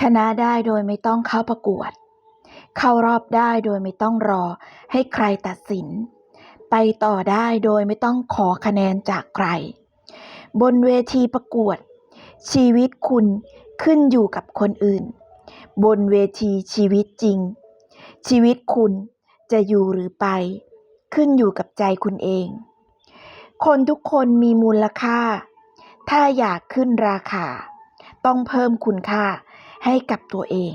ชนะได้โดยไม่ต้องเข้าประกวด เข้ารอบได้โดยไม่ต้องรอให้ใครตัดสิน ไปต่อได้โดยไม่ต้องขอคะแนนจากใคร บนเวทีประกวด ชีวิตคุณขึ้นอยู่กับคนอื่น บนเวทีชีวิตจริง ชีวิตคุณจะอยู่หรือไป ขึ้นอยู่กับใจคุณเอง คนทุกคนมีมูลค่า ถ้าอยากขึ้นราคา ต้องเพิ่มคุณค่า ให้กับตัวเอง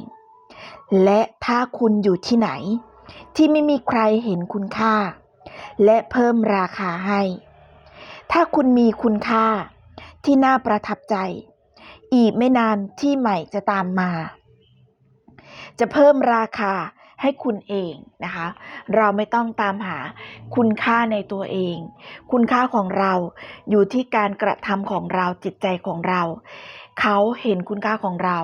และถ้าคุณอยู่ที่ไหน ที่ไม่มีใครเห็นคุณค่า และเพิ่มราคาให้ ถ้าคุณมีคุณค่าที่น่าประทับใจ อีกไม่นานที่ใหม่จะตามมา จะเพิ่มราคาให้คุณเองนะคะ เราไม่ต้องตามหาคุณค่าในตัวเอง คุณค่าของเราอยู่ที่การกระทำของเราจิตใจของเรา เขาเห็นคุณค่าของเรา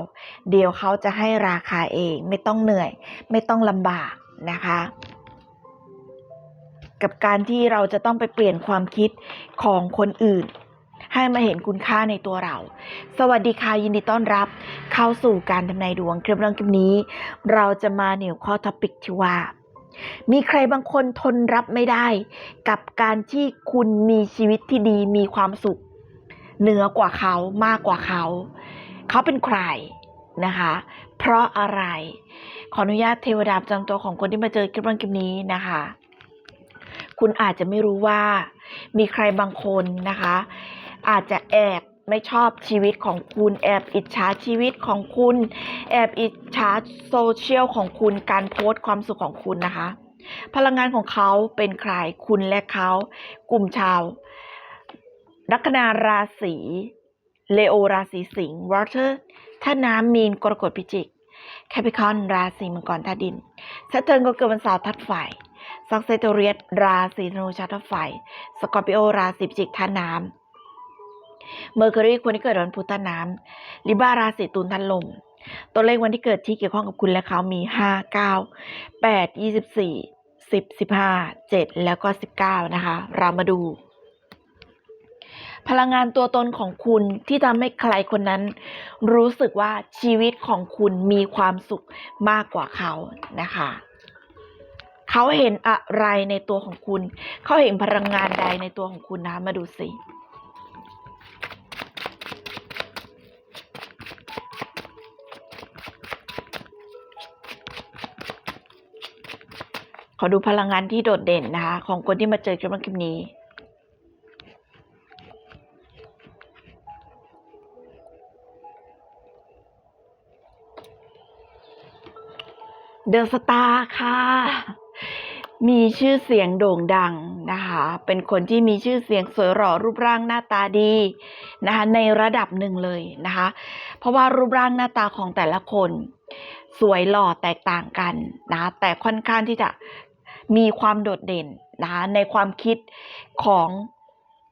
เดี๋ยวเขาจะให้ราคาเองไม่ต้องเหนื่อย ไม่ต้องลำบากนะคะ กับการที่เราจะต้องไปเปลี่ยนความคิดของคนอื่น ให้มาเห็นคุณค่าในตัวเรา สวัสดีค่ะยินดีต้อนรับ เข้าสู่การทำนายดวงคลิปเรื่องคลิปนี้ เราจะมาเหนี่ยวข้อท็อปิกที่ว่ามีใครบางคนทนรับไม่ได้ กับการที่คุณมีชีวิตที่ดีมีความสุข เหนือกว่าเขามากกว่าเขา เขาเป็นใครนะคะ เพราะอะไร ขออนุญาตเทวดาประจำตัวของคนที่มาเจอคลิปเรื่องคลิปนี้นะคะ คุณอาจจะไม่รู้ว่ามีใครบางคนนะคะ อาจจะแอบไม่ชอบชีวิตของคุณแอบอิจฉาชีวิตของคุณ แอบอิจฉาโซเชียลของคุณการโพสต์ความสุขของคุณนะคะ พลังงานของเขาเป็นใครคุณและเขา กลุ่มชาว ลัคนาราศีเลโอราศีสิงห์วอเตอร์ท่าน้ำมีนกรกฎพิจิกแคปิคอนราศีมังกรธาตุดินสเทิร์นก็เกิดวันเสาร์ทัดไฟซักเซโตเรียสราศีธนูชาติไฟสกอร์ปิโอราศีพิจิกท่าน้ำเมอร์คิวรีคนที่เกิดวันพุธธาน้ำลิบาราศีตุลทันลมตัวเลขวันที่เกิดที่เกี่ยวข้องกับคุณและเขามี 5 9 8 24 10 15 7 แล้วก็ 19 นะคะ เรามาดู พลังงานตัวตนของคุณที่ทำให้ใครคนนั้น รู้สึกว่าชีวิตของคุณมีความสุขมากกว่าเขานะคะ เขาเห็นอะไรในตัวของคุณ เขาเห็นพลังงานใดในตัวของคุณนะ มาดูสิขอดูพลังงานที่โดดเด่นนะคะ ของคนที่มาเจอคลิปนี้ เดอะสตาร์ค่ะ มีชื่อเสียงโด่งดังนะคะ เป็นคนที่มีชื่อเสียงสวยหล่อรูปร่างหน้าตาดีนะคะในระดับหนึ่งเลยนะคะ เพราะว่ารูปร่างหน้าตาของแต่ละคน สวยหล่อแตกต่างกันนะะแต่ค่อนข้างที่จะมีความโดดเด่นนะคะในความคิดของ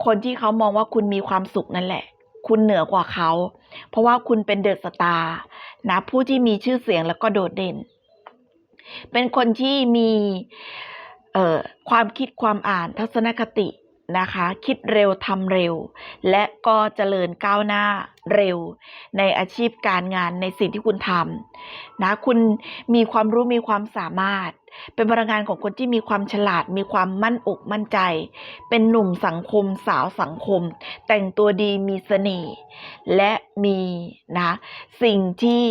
คนที่เขามองว่าคุณมีความสุขนั่นแหละ คุณเหนือกว่าเขา เพราะว่าคุณเป็นเดอะสตาร์นะผู้ที่มีชื่อเสียงแล้วก็โดดเด่น เป็นคนที่มีความคิดความอ่านทัศนคตินะคะ คิดเร็วทำเร็ว และก็เจริญก้าวหน้าเร็ว ในอาชีพการงานในสิ่งที่คุณทำนะคุณมีความรู้มีความสามารถ เป็นพลังงานของคนที่มีความฉลาด มีความมั่นอกมั่นใจ เป็นหนุ่มสังคมสาวสังคม แต่งตัวดีมีเสน่ห์และมีนะสิ่งที่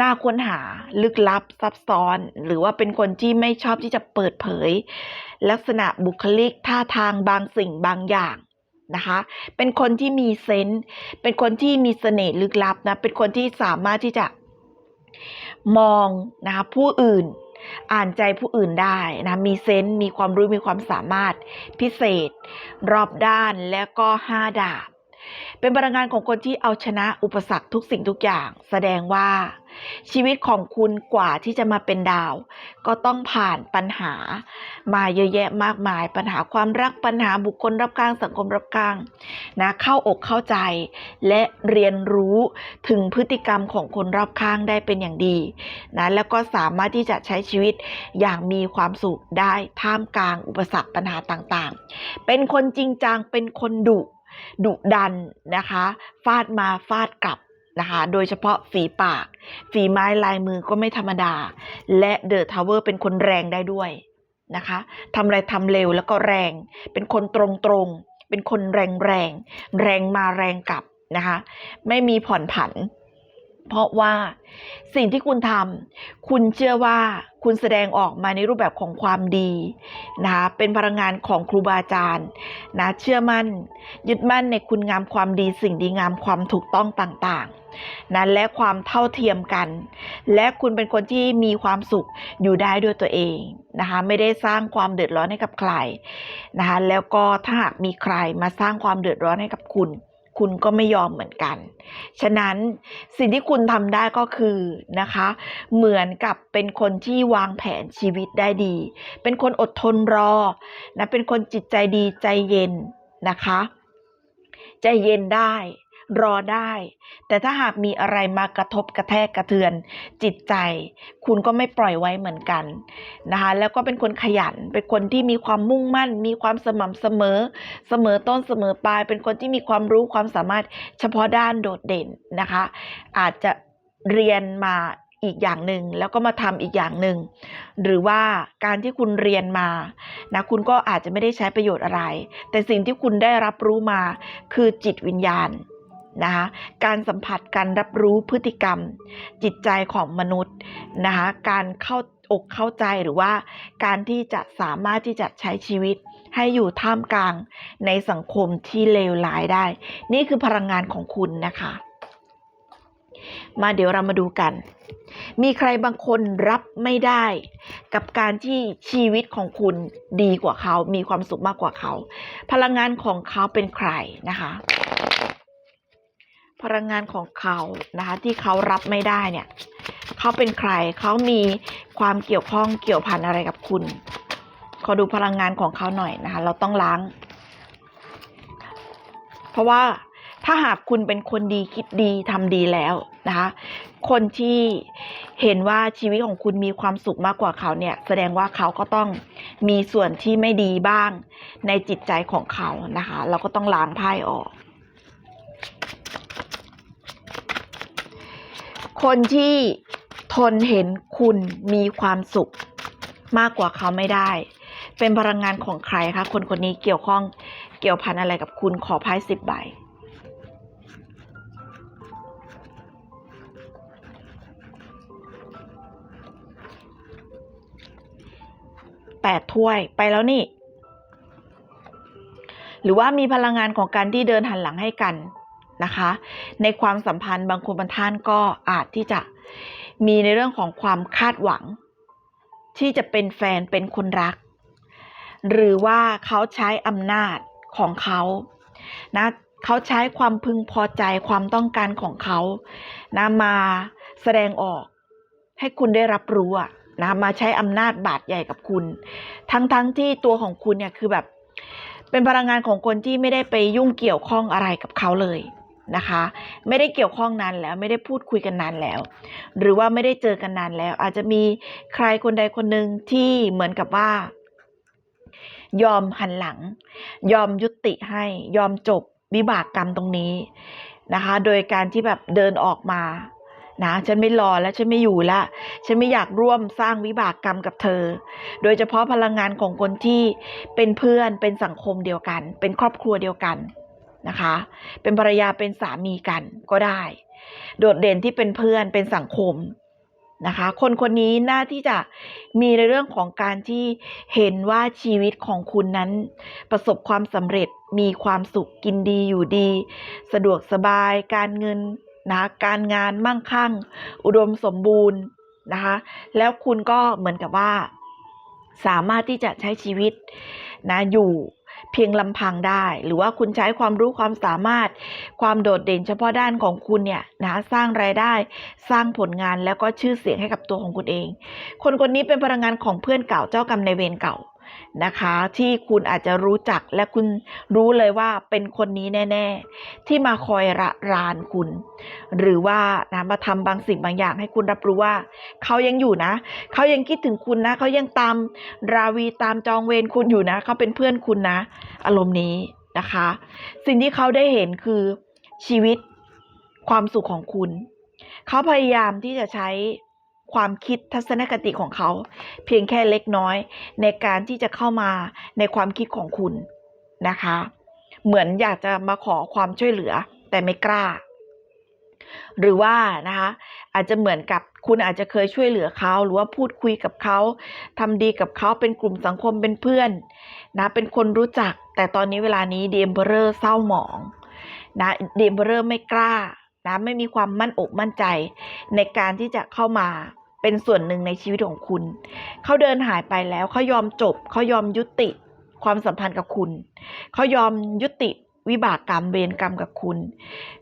น่าค้นหาลึกลับซับซ้อน หรือว่าเป็นคนที่ไม่ชอบที่จะเปิดเผย ลักษณะบุคลิกท่าทางบางสิ่งบางอย่างนะคะ เป็นคนที่มีเซนส์เป็นคนที่มีเสน่ห์ลึกลับนะเป็นคนที่สามารถที่จะมองนะคะผู้อื่นอ่านใจผู้อื่นได้นะ มีเซนส์มีความรู้มีความสามารถพิเศษ รอบด้านและก็ห้าดาบ เป็นพลังงานของคนที่เอาชนะอุปสรรคทุกสิ่งทุกอย่าง แสดงว่า ชีวิตของคุณกว่าที่จะมาเป็นดาว ก็ต้องผ่านปัญหา มาเยอะแยะมากมาย ปัญหาความรักปัญหาบุคคลรับข้างสังคมรับข้างนะเข้าอกเข้าใจ และเรียนรู้ถึงพฤติกรรมของคนรอบข้างได้เป็นอย่างดีนะแล้วก็สามารถที่จะใช้ชีวิตอย่างมีความสุขได้ท่ามกลางอุปสรรคปัญหาต่างๆ เป็นคนจริงจังเป็นคนดุ ดุดันนะคะ ฟาดมาฟาดกลับนะคะ โดยเฉพาะฝีปาก ฝีไม้ลายมือก็ไม่ธรรมดา และเดอะทาวเวอร์เป็นคนแรงได้ด้วยนะคะทำอะไรทำเร็วแล้วก็แรง เป็นคนตรงๆ เป็นคนแรงแรง แรงมาแรงกลับนะคะ ไม่มีผ่อนผัน เพราะว่าสิ่งที่คุณทำคุณเชื่อว่าคุณแสดงออกมาในรูปแบบของความดีนะคะเป็นพลังงานของครูบาอาจารย์นะเชื่อมั่น ยึดมั่นในคุณงามความดี สิ่งดีงามความถูกต้องต่างๆนะและความเท่าเทียมกัน และคุณเป็นคนที่มีความสุขอยู่ได้ด้วยตัวเองนะคะไม่ได้สร้างความเดือดร้อนให้กับใครนะคะแล้วก็ถ้าหากมีใครมาสร้างความเดือดร้อนให้กับคุณ คุณก็ไม่ยอมเหมือนกัน ฉะนั้นสิ่งที่คุณทำได้ก็คือนะคะ เหมือนกับเป็นคนที่วางแผนชีวิตได้ดี เป็นคนอดทนรอนะเป็นคนจิตใจดีใจเย็นนะคะ ใจเย็นได้ รอได้ แต่ถ้าหากมีอะไรมากระทบกระแทกกระเทือนจิตใจ คุณก็ไม่ปล่อยไว้เหมือนกันนะคะแล้วก็เป็นคนขยัน เป็นคนที่มีความมุ่งมั่น มีความสม่ำเสมอ เสมอต้นเสมอปลาย เป็นคนที่มีความรู้ความสามารถเฉพาะด้านโดดเด่นนะคะ อาจจะเรียนมาอีกอย่างหนึ่งแล้วก็มาทำอีกอย่างหนึ่งหรือว่าการที่คุณเรียนมานะคุณก็อาจจะไม่ได้ใช้ประโยชน์อะไร แต่สิ่งที่คุณได้รับรู้มาคือจิตวิญญาณ นะคะการสัมผัสการรับรู้พฤติกรรม จิตใจของมนุษย์นะคะการเข้าอกเข้าใจหรือว่าการที่จะสามารถที่จะใช้ชีวิตให้อยู่ท่ามกลางในสังคมที่เลวร้ายได้ นี่คือพลังงานของคุณนะคะ มาเดี๋ยวเรามาดูกัน มีใครบางคนรับไม่ได้ กับการที่ชีวิตของคุณดีกว่าเขา มีความสุขมากกว่าเขา พลังงานของเขาเป็นใครนะคะ พลังงานของเขานะคะ ที่เขารับไม่ได้เนี่ยเขาเป็นใครเขามีความเกี่ยวข้องเกี่ยวพันอะไรกับคุณ ขอดูพลังงานของเขาหน่อยนะคะ เราต้องล้าง เพราะว่าถ้าหากคุณเป็นคนดีคิดดีทำดีแล้วนะคะ คนที่เห็นว่าชีวิตของคุณมีความสุขมากกว่าเขาเนี่ย แสดงว่าเขาก็ต้องมีส่วนที่ไม่ดีบ้างในจิตใจของเขานะคะ เราก็ต้องล้างไพ่ออก คนที่ทนเห็นคุณมีความสุขมากกว่าเขาไม่ได้ เป็นพลังงานของใครคะ คนคนนี้เกี่ยวข้องเกี่ยวพันอะไรกับคุณขอไพ่สิบใบแปดถ้วยไปแล้วนี่ หรือว่ามีพลังงานของการที่เดินหันหลังให้กัน นะคะ ในความสัมพันธ์บางคนบางท่านก็อาจที่จะมีในเรื่องของความคาดหวัง ที่จะเป็นแฟนเป็นคนรัก หรือว่าเขาใช้อำนาจของเขานะเขาใช้ความพึงพอใจความต้องการของเขานะมาแสดงออก ให้คุณได้รับรู้อะนะมาใช้อำนาจบาดใหญ่กับคุณ ทั้งๆทที่ตัวของคุณเนี่ยคือแบบ เป็นพลังงานของคนที่ไม่ได้ไปยุ่งเกี่ยวข้องอะไรกับเขาเลย นะคะ ไม่ได้เกี่ยวข้องนานแล้วไม่ได้พูดคุยกันนานแล้ว หรือว่าไม่ได้เจอกันนานแล้ว อาจจะมีใครคนใดคนหนึ่งที่เหมือนกับว่า ยอมหันหลัง ยอมยุติให้ยอมจบวิบากกรรมตรงนี้นะคะ โดยการที่แบบเดินออกมานะฉันไม่รอแล้วฉันไม่อยู่ละฉันไม่อยากร่วมสร้างวิบากกรรมกับเธอ โดยเฉพาะพลังงานของคนที่เป็นเพื่อนเป็นสังคมเดียวกัน เป็นครอบครัวเดียวกัน นะคะ เป็นภรรยาเป็นสามีกันก็ได้ โดดเด่นที่เป็นเพื่อนเป็นสังคมนะคะ คนคนนี้น่าที่จะมีในเรื่องของการที่เห็นว่าชีวิตของคุณนั้น ประสบความสำเร็จมีความสุขกินดีอยู่ดี สะดวกสบาย การเงินนะการงานมั่งคั่ง อุดมสมบูรณ์นะคะ แล้วคุณก็เหมือนกับว่า สามารถที่จะใช้ชีวิตนะอยู่ เพียงลำพังได้ หรือว่าคุณใช้ความรู้ความสามารถ ความโดดเด่นเฉพาะด้านของคุณเนี่ยนะสร้างรายได้ สร้างผลงานแล้วก็ชื่อเสียงให้กับตัวของคุณเอง คนคนนี้เป็นพลังงานของเพื่อนเก่าเจ้ากรรมในเวรเก่า นะคะ ที่คุณอาจจะรู้จักและคุณรู้เลยว่าเป็นคนนี้แน่ ๆ ที่มาคอยระรานคุณ หรือว่านะมาทำบางสิ่งบางอย่างให้คุณรับรู้ว่า เขายังอยู่นะ เขายังคิดถึงคุณนะ เขายังตามราวีตามจองเวรคุณอยู่นะ เขาเป็นเพื่อนคุณนะ อารมณ์นี้นะคะ สิ่งที่เขาได้เห็นคือชีวิตความสุขของคุณ เขาพยายามที่จะใช้ ความคิดทัศนคติของเขา เพียงแค่เล็กน้อย ในการที่จะเข้ามาในความคิดของคุณนะคะ เหมือนอยากจะมาขอความช่วยเหลือแต่ไม่กล้า หรือว่านะคะอาจจะเหมือนกับคุณอาจจะเคยช่วยเหลือเขาหรือว่าพูดคุยกับเขาทำดีกับเขาเป็นกลุ่มสังคมเป็นเพื่อนนะเป็นคนรู้จัก แต่ตอนนี้เวลานี้เอ็มเบอร์เศร้าหมองนะเอ็มเบอร์ไม่กล้า นะไม่มีความมั่นอกมั่นใจ ในการที่จะเข้ามาเป็นส่วนหนึ่งในชีวิตของคุณ เขาเดินหายไปแล้วเขายอมจบเขายอมยุติความสัมพันธ์กับคุณ เขายอมยุติวิบากกรรมเวรกรรมกับคุณ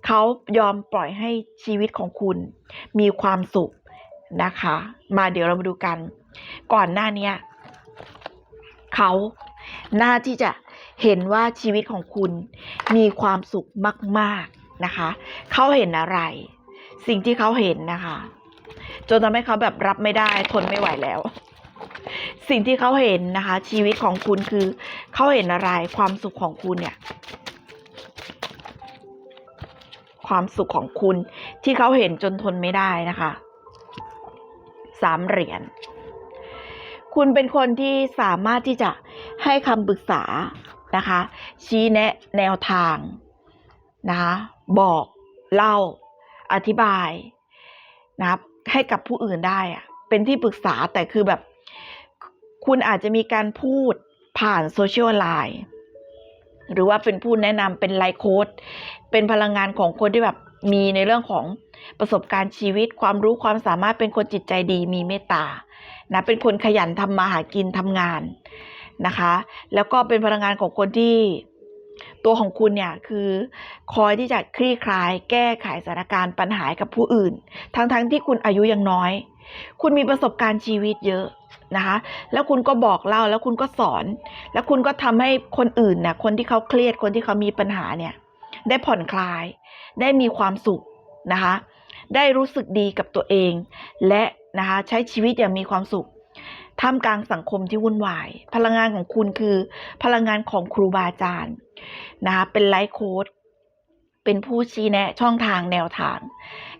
เขายอมปล่อยให้ชีวิตของคุณ มีความสุขนะคะ มาเดี๋ยวเรามาดูกัน ก่อนหน้านี้เขาน่าที่จะเห็นว่าชีวิตของคุณมีความสุขมาก ๆ นะคะ เขาเห็นอะไร สิ่งที่เขาเห็นนะคะ จนทำให้เขาแบบรับไม่ได้ทนไม่ไหวแล้ว สิ่งที่เขาเห็นนะคะ ชีวิตของคุณคือ เขาเห็นอะไรความสุขของคุณเนี่ย ความสุขของคุณที่เขาเห็นจนทนไม่ได้นะคะสามเหรียญคุณเป็นคนที่สามารถที่จะให้คำปรึกษานะคะ ชี้แนะแนวทาง นะคะบอกเล่าอธิบายนะครับให้กับผู้อื่นได้อะเป็นที่ปรึกษาแต่คือแบบ คุณอาจจะมีการพูดผ่านโซเชียลไลน์หรือว่าเป็นผู้แนะนำเป็นไลโค้ดเป็นพลังงานของคนที่แบบมีในเรื่องของประสบการณ์ชีวิต ความรู้ความสามารถเป็นคนจิตใจดี มีเมตตานะเป็นคนขยันทำมาหากินทำงานนะคะ แล้วก็เป็นพลังงานของคนที่ ตัวของคุณเนี่ยคือคอยที่จะคลี่คลาย แก้ไขสถานการณ์ปัญหาให้กับผู้อื่น ทั้งๆทที่คุณอายุยังน้อย คุณมีประสบการณ์ชีวิตเยอะนะคะ แล้วคุณก็บอกเล่าแล้วคุณก็สอน แล้วคุณก็ทำให้คนอื่นเนี่ยคนที่เขาเครียดคนที่เขามีปัญหาเนี่ยได้ผ่อนคลาย ได้มีความสุขนะคะ ได้รู้สึกดีกับตัวเอง และนะคะใช้ชีวิตอย่างมีความสุข ท่ามกลางสังคมที่วุ่นวาย พลังงานของคุณคือ พลังงานของครูบาอาจารย์นะคะเป็นไลฟ์โค้ดเป็นผู้ชี้แนะช่องทางแนวทาง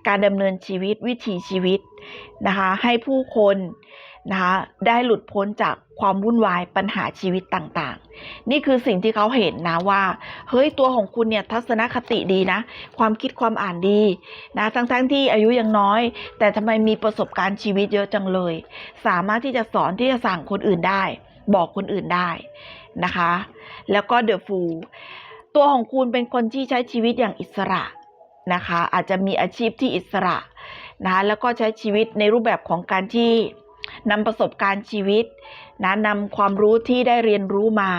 การดำเนินชีวิตวิถีชีวิตนะคะให้ผู้คน นะคะได้หลุดพ้นจากความวุ่นวายปัญหาชีวิตต่างๆ นี่คือสิ่งที่เขาเห็นนะว่า เฮ้ยตัวของคุณเนี่ยทัศนคติดีนะ ความคิดความอ่านดีนะทั้งๆทที่อายุยังน้อย แต่ทำไมมีประสบการณ์ชีวิตเยอะจังเลย สามารถที่จะสอนที่จะสั่งคนอื่นได้ บอกคนอื่นได้นะคะ แล้วก็เดอะฟูตัวของคุณเป็นคนที่ใช้ชีวิตอย่างอิสระนะคะ อาจจะมีอาชีพที่อิสระนะคะแล้วก็ใช้ชีวิตในรูปแบบของการที่ นำประสบการณ์ชีวิตนะนำความรู้ที่ได้เรียนรู้มา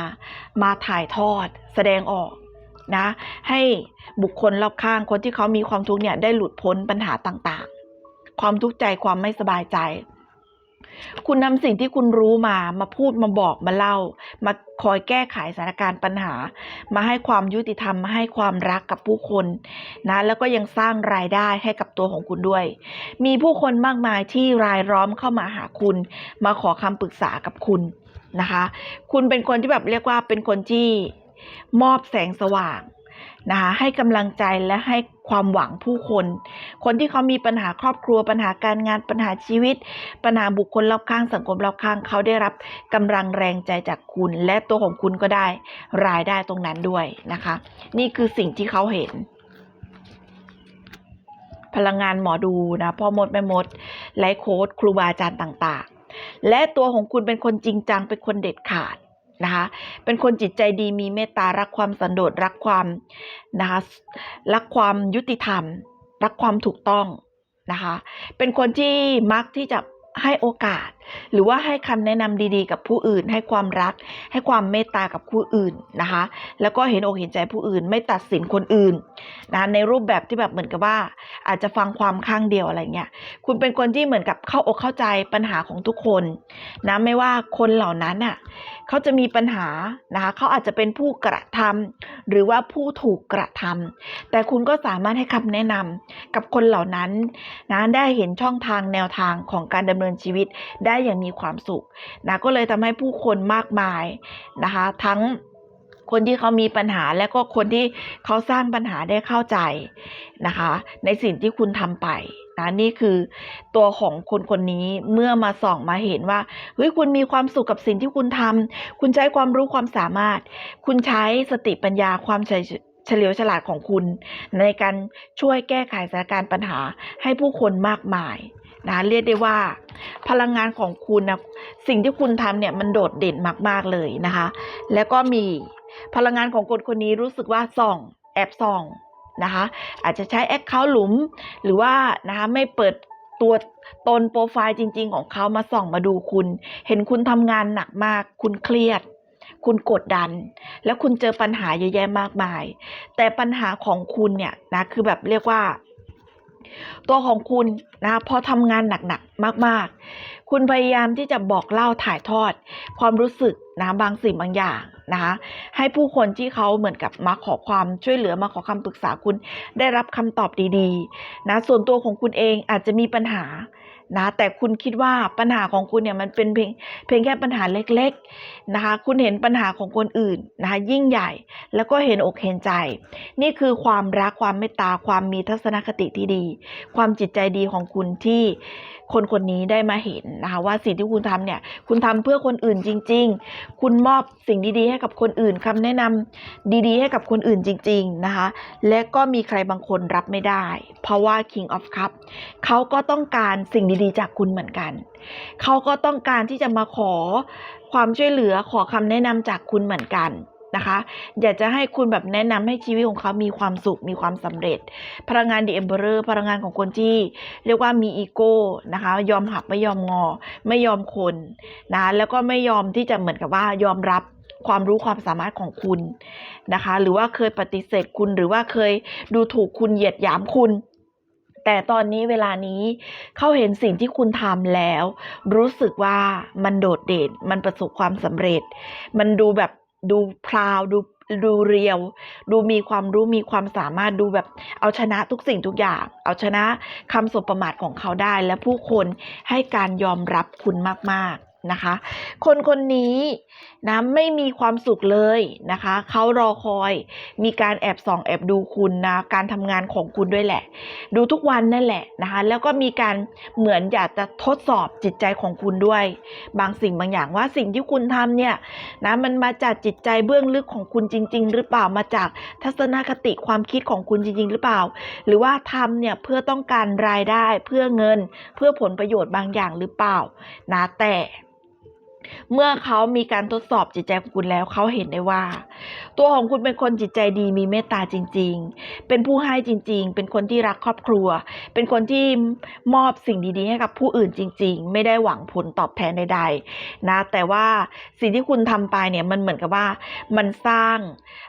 มาถ่ายทอด แสดงออกนะให้บุคคลรอบข้างคนที่เขามีความทุกข์เนี่ยได้หลุดพ้นปัญหาต่างๆ ความทุกข์ใจความไม่สบายใจ คุณนำสิ่งที่คุณรู้มามาพูดมาบอกมาเล่า มาคอยแก้ไขสถานการณ์ปัญหา มาให้ความยุติธรรมมาให้ความรักกับผู้คนนะแล้วก็ยังสร้างรายได้ให้กับตัวของคุณด้วย มีผู้คนมากมายที่รายล้อมเข้ามาหาคุณ มาขอคำปรึกษากับคุณนะคะ คุณเป็นคนที่แบบเรียกว่าเป็นคนที่มอบแสงสว่าง นะคะให้กำลังใจและให้ความหวังผู้คน คนที่เขามีปัญหาครอบครัว ปัญหาการงานปัญหาชีวิต ปัญหาบุคคลรอบข้างสังคมรอบข้างเขาได้รับกำลังแรงใจจากคุณ และตัวของคุณก็ได้รายได้ตรงนั้นด้วยนะคะ นี่คือสิ่งที่เขาเห็น พลังงานหมอดูนะพ่อมดแม่มดไลฟ์โค้ดครูบาอาจารย์ต่างๆ และตัวของคุณเป็นคนจริงจังเป็นคนเด็ดขาด นะคะ เป็นคนจิตใจดีมีเมตตารักความสันโดษรักความนะคะรักความยุติธรรม รักความถูกต้องนะคะ เป็นคนที่มักที่จะให้โอกาส หรือว่าให้คำแนะนำดีๆ กับผู้อื่น ให้ความรัก ให้ความเมตตากับผู้อื่นนะคะ แล้วก็เห็นอกเห็นใจผู้อื่น ไม่ตัดสินคนอื่นนะในรูปแบบที่แบบเหมือนกับว่า อาจจะฟังความข้างเดียวอะไรเงี้ยคุณเป็นคนที่เหมือนกับเข้าอกเข้าใจปัญหาของทุกคนนะไม่ว่าคนเหล่านั้นอะเขาจะมีปัญหานะคะเขาอาจจะเป็นผู้กระทำหรือว่าผู้ถูกกระทำแต่คุณก็สามารถให้คำแนะนำกับคนเหล่านั้นนะได้เห็นช่องทางแนวทางของการดำเนินชีวิตได้ได้อย่างมีความสุขนะก็เลยทำให้ผู้คนมากมายนะคะ ทั้งคนที่เขามีปัญหาและก็คนที่เขาสร้างปัญหาได้เข้าใจนะคะ ในสิ่งที่คุณทำไปนะนี่คือตัวของคนคนนี้เมื่อมาส่องมาเห็นว่าเฮ้ยคุณมีความสุขกับสิ่งที่คุณทำคุณใช้ความรู้ความสามารถ คุณใช้สติปัญญาความเฉยเฉลียวฉลาดของคุณ ในการช่วยแก้ไขสถานการณ์ปัญหาให้ผู้คนมากมายนะเรียกได้ว่า พลังงานของคุณนะสิ่งที่คุณทำเนี่ยมันโดดเด่นมาก ๆ เลยนะคะ แล้วก็มีพลังงานของคนคนนี้รู้สึกว่าส่องแอบส่องนะคะ อาจจะใช้แอคเคาท์หลุม หรือว่านะคะไม่เปิดตัวตนโปรไฟล์จริง ๆ ของเขามาส่องมาดูคุณ เห็นคุณทำงานหนักมาก คุณเครียด คุณกดดัน แล้วคุณเจอปัญหาเยอะแยะมากมาย แต่ปัญหาของคุณเนี่ยนะคือแบบเรียกว่า ตัวของคุณนะพอทำงานหนักๆมาก ๆ คุณพยายามที่จะบอกเล่าถ่ายทอด ความรู้สึกนะบางสิ่งบางอย่างนะคะให้ผู้คนที่เขาเหมือนกับมาขอความช่วยเหลือมาขอคำปรึกษาคุณได้รับคำตอบดีๆนะส่วนตัวของคุณเองอาจจะมีปัญหา นะแต่คุณคิดว่าปัญหาของคุณเนี่ยมันเป็นเพียงเพียงแค่ปัญหาเล็กๆนะคะคุณเห็นปัญหาของคนอื่นนะคะยิ่งใหญ่ แล้วก็เห็นอกเห็นใจ นี่คือความรักความเมตตาความมีทัศนคติที่ดี ความจิตใจดีของคุณที่คนคนนี้ได้มาเห็นนะคะว่าสิ่งที่คุณทำเนี่ยคุณทำเพื่อคนอื่นจริง ๆ คุณมอบสิ่งดีๆ ให้กับคนอื่นคำแนะนำดีๆ ให้กับคนอื่นจริง ๆนะคะ และก็มีใครบางคนรับไม่ได้ เพราะว่า King of Cup เขาก็ต้องการสิ่งดีๆ จากคุณเหมือนกัน เขาก็ต้องการที่จะมาขอความช่วยเหลือขอคำแนะนำจากคุณเหมือนกัน นะคะ อยากจะให้คุณแบบแนะนำให้ชีวิตของเขามีความสุขมีความสำเร็จ พลังงาน The Emperor พลังงานของคนที่เรียกว่ามีอีโก้นะคะ ยอมหักไม่ยอมงอ ไม่ยอมคนนะแล้วก็ไม่ยอมที่จะเหมือนกับว่ายอมรับความรู้ความสามารถของคุณนะคะ หรือว่าเคยปฏิเสธคุณหรือว่าเคยดูถูกคุณเหยียดหยามคุณแต่ตอนนี้เวลานี้เขาเห็นสิ่งที่คุณทำแล้ว รู้สึกว่ามันโดดเด่น มันประสบความสำเร็จ มันดูแบบ ดูพราวดูดูเรียว ดูมีความรู้มีความสามารถดูแบบเอาชนะทุกสิ่งทุกอย่าง เอาชนะคำสบประมาทของเขาได้ และผู้คนให้การยอมรับคุณมาก ๆ นะคะ คนคนนี้นะไม่มีความสุขเลยนะคะ เขารอคอยมีการแอบส่องแอบดูคุณนะการทำงานของคุณด้วยแหละ ดูทุกวันนั่นแหละนะคะแล้วก็มีการเหมือนอยากจะทดสอบจิตใจของคุณด้วย บางสิ่งบางอย่างว่าสิ่งที่คุณทำเนี่ยนะมันมาจากจิตใจเบื้องลึกของคุณจริง ๆ หรือเปล่ามาจากทัศนคติความคิดของคุณจริง ๆ หรือเปล่า หรือว่าทำเนี่ยเพื่อต้องการรายได้เพื่อเงิน เพื่อผลประโยชน์บางอย่างหรือเปล่านะแต่ เมื่อเขามีการทดสอบจิตใจของคุณแล้วเขาเห็นได้ว่า ตัวของคุณเป็นคนจิตใจดีมีเมตตาจริง ๆ เป็นผู้ให้จริง ๆ เป็นคนที่รักครอบครัว เป็นคนที่มอบสิ่งดีๆ ให้กับผู้อื่นจริง ๆ ไม่ได้หวังผลตอบแทนใดๆนะแต่ว่าสิ่งที่คุณทำไปเนี่ยมันเหมือนกับว่ามันสร้าง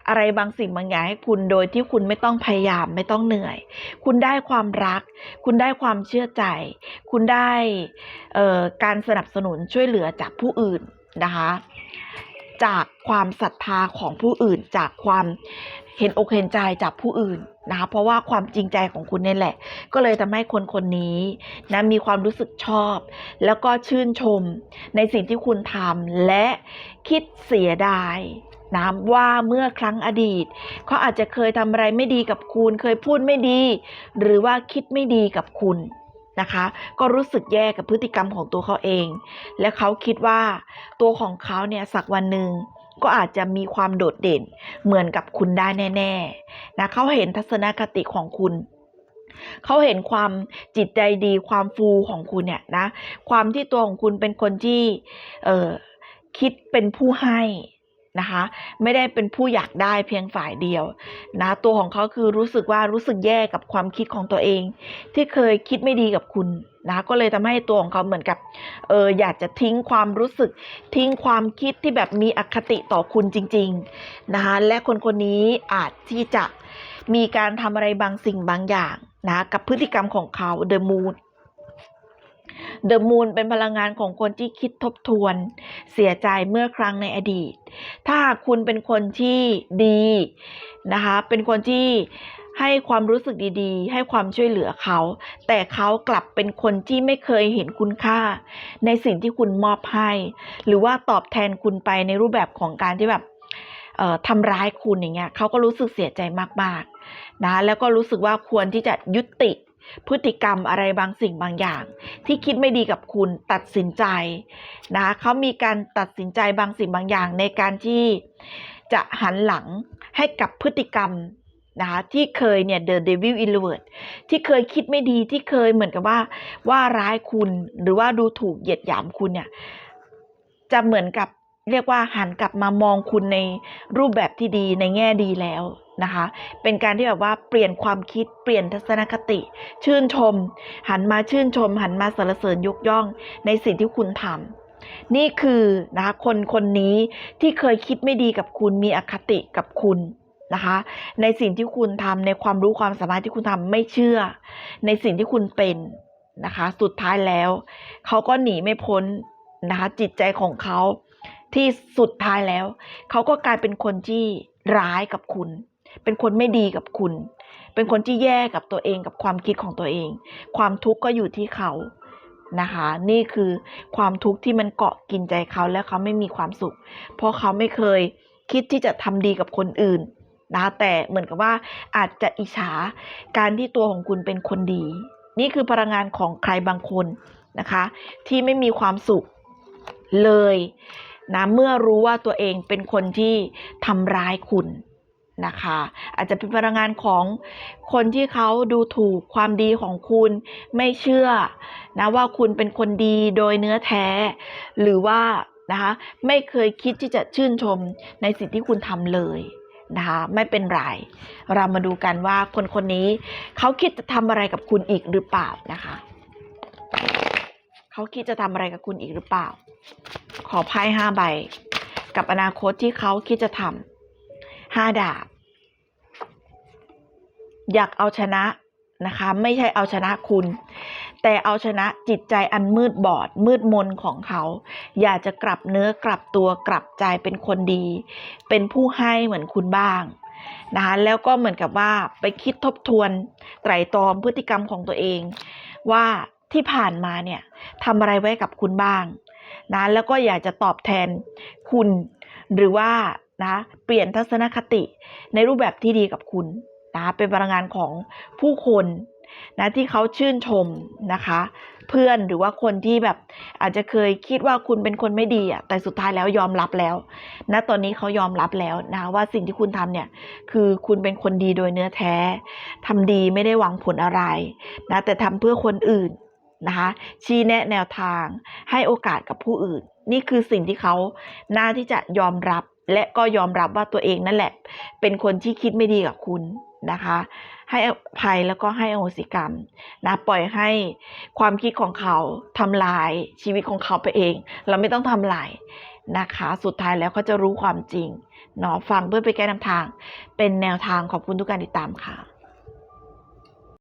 อะไรบางสิ่งบางอย่างให้คุณโดยที่คุณไม่ต้องพยายามไม่ต้องเหนื่อย คุณได้ความรัก คุณได้ความเชื่อใจ คุณได้การสนับสนุนช่วยเหลือจากผู้อื่นนะคะ จากความศรัทธาของผู้อื่น จากความเห็นอกเห็นใจจากผู้อื่นนะคะเพราะว่าความจริงใจของคุณนี่แหละ ก็เลยทำให้คนคนนี้นะมีความรู้สึกชอบ แล้วก็ชื่นชมในสิ่งที่คุณทำและคิดเสียดาย นะว่าเมื่อครั้งอดีต เขาอาจจะเคยทำอะไรไม่ดีกับคุณ เคยพูดไม่ดี หรือว่าคิดไม่ดีกับคุณนะคะ ก็รู้สึกแย่กับพฤติกรรมของตัวเขาเอง และเขาคิดว่าตัวของเขาเนี่ยสักวันหนึ่งก็อาจจะมีความโดดเด่นเหมือนกับคุณได้แน่ๆนะเขาเห็นทัศนคติของคุณเขาเห็นความจิตใจดีความฟูของคุณเนี่ยนะ ความที่ตัวของคุณเป็นคนที่เออคิดเป็นผู้ให้ นะคะ ไม่ได้เป็นผู้อยากได้เพียงฝ่ายเดียวนะตัวของเขาคือรู้สึกว่ารู้สึกแย่กับความคิดของตัวเอง ที่เคยคิดไม่ดีกับคุณนะก็เลยทำให้ตัวของเขาเหมือนกับเอออยากจะทิ้งความรู้สึก ทิ้งความคิดที่แบบมีอคติต่อคุณจริงๆนะคะและคนคนนี้อาจที่จะมีการทำอะไรบางสิ่งบางอย่างนะกับพฤติกรรมของเขา The Moon The Moon เดอะมูนเป็นพลังงานของคนที่คิดทบทวน เสียใจเมื่อครั้งในอดีต ถ้าหากคุณเป็นคนที่ดีนะคะ เป็นคนที่ให้ความรู้สึกดีๆ ให้ความช่วยเหลือเขา แต่เขากลับเป็นคนที่ไม่เคยเห็นคุณค่า ในสิ่งที่คุณมอบให้ หรือว่าตอบแทนคุณไปในรูปแบบของการที่แบบทำร้ายคุณอย่างเงี้ยเขาก็รู้สึกเสียใจมากๆนะแล้วก็รู้สึกว่าควรที่จะยุติ พฤติกรรมอะไรบางสิ่งบางอย่าง ที่คิดไม่ดีกับคุณตัดสินใจนะคะเขามีการตัดสินใจบางสิ่งบางอย่าง ในการที่จะหันหลังให้กับพฤติกรรมนะคะที่เคยเนี่ย The Devil in the Word ที่เคยคิดไม่ดีที่เคยเหมือนกับว่าว่าร้ายคุณหรือว่าดูถูกเหยียดหยามคุณเนี่ยจะเหมือนกับเรียกว่าหันกลับมามองคุณในรูปแบบที่ดีในแง่ดีแล้ว นะคะ เป็นการที่แบบว่าเปลี่ยนความคิดเปลี่ยนทัศนคติ ชื่นชม หันมาชื่นชม หันมาสรรเสริญยกย่องในสิ่งที่คุณทำนี่คือนะคะคนคนนี้ที่เคยคิดไม่ดีกับคุณมีอคติกับคุณนะคะ ในสิ่งที่คุณทำในความรู้ความสามารถที่คุณทำไม่เชื่อ ในสิ่งที่คุณเป็นนะคะ สุดท้ายแล้วเขาก็หนีไม่พ้นนะคะจิตใจของเขาที่สุดท้ายแล้ว เขาก็กลายเป็นคนที่ร้ายกับคุณ เป็นคนไม่ดีกับคุณ เป็นคนที่แย่กับตัวเองกับความคิดของตัวเอง ความทุกข์ก็อยู่ที่เขานะคะ นี่คือความทุกข์ที่มันเกาะกินใจเขาและเขาไม่มีความสุข เพราะเขาไม่เคยคิดที่จะทำดีกับคนอื่นนะคะแต่เหมือนกับว่าอาจจะอิจฉาการที่ตัวของคุณเป็นคนดี นี่คือพลังงานของใครบางคนนะคะ ที่ไม่มีความสุขเลยนะเมื่อรู้ว่าตัวเองเป็นคนที่ทำร้ายคุณ นะคะ อาจจะเป็นพลังงานของคนที่เขาดูถูกความดีของคุณไม่เชื่อนะว่าคุณเป็นคนดีโดยเนื้อแท้ หรือว่านะคะไม่เคยคิดที่จะชื่นชมในสิ่งที่คุณทำเลยนะคะไม่เป็นไร เรามาดูกันว่าคนคนนี้เขาคิดจะทำอะไรกับคุณอีกหรือเปล่านะคะเขาคิดจะทำอะไรกับคุณอีกหรือเปล่า ขอไพ่ห้าใบ กับอนาคตที่เขาคิดจะทำ ห้าดาบ อยากเอาชนะนะคะ ไม่ใช่เอาชนะคุณ แต่เอาชนะจิตใจอันมืดบอด มืดมนของเขา อยากจะกลับเนื้อกลับตัวกลับใจเป็นคนดี เป็นผู้ให้เหมือนคุณบ้างนะคะแล้วก็เหมือนกับว่าไปคิดทบทวนไตรตรองพฤติกรรมของตัวเอง ว่าที่ผ่านมาเนี่ยทำอะไรไว้กับคุณบ้างนะแล้วก็อยากจะตอบแทนคุณหรือว่า นะเปลี่ยนทัศนคติในรูปแบบที่ดีกับคุณนะเป็นพลังงานของผู้คนนะที่เขาชื่นชมนะคะ เพื่อนหรือว่าคนที่แบบอาจจะเคยคิดว่าคุณเป็นคนไม่ดีอะแต่สุดท้ายแล้วยอมรับแล้วนะตอนนี้เขายอมรับแล้วนะว่าสิ่งที่คุณทำเนี่ยคือคุณเป็นคนดีโดยเนื้อแท้ทำดีไม่ได้หวังผลอะไรนะแต่ทำเพื่อคนอื่นนะคะชี้แนะแนวทางให้โอกาสกับผู้อื่น นี่คือสิ่งที่เขาน่าที่จะยอมรับ และก็ยอมรับว่าตัวเองนั่นแหละ เป็นคนที่คิดไม่ดีกับคุณนะคะ ให้อภัยแล้วก็ให้อโหสิกรรมนะปล่อยให้ความคิดของเขาทำลายชีวิตของเขาไปเอง เราไม่ต้องทำลายนะคะ สุดท้ายแล้วเขาจะรู้ความจริงเนาะฟังเพื่อไปแก้นำทาง เป็นแนวทางขอบคุณทุกการติดตามค่ะ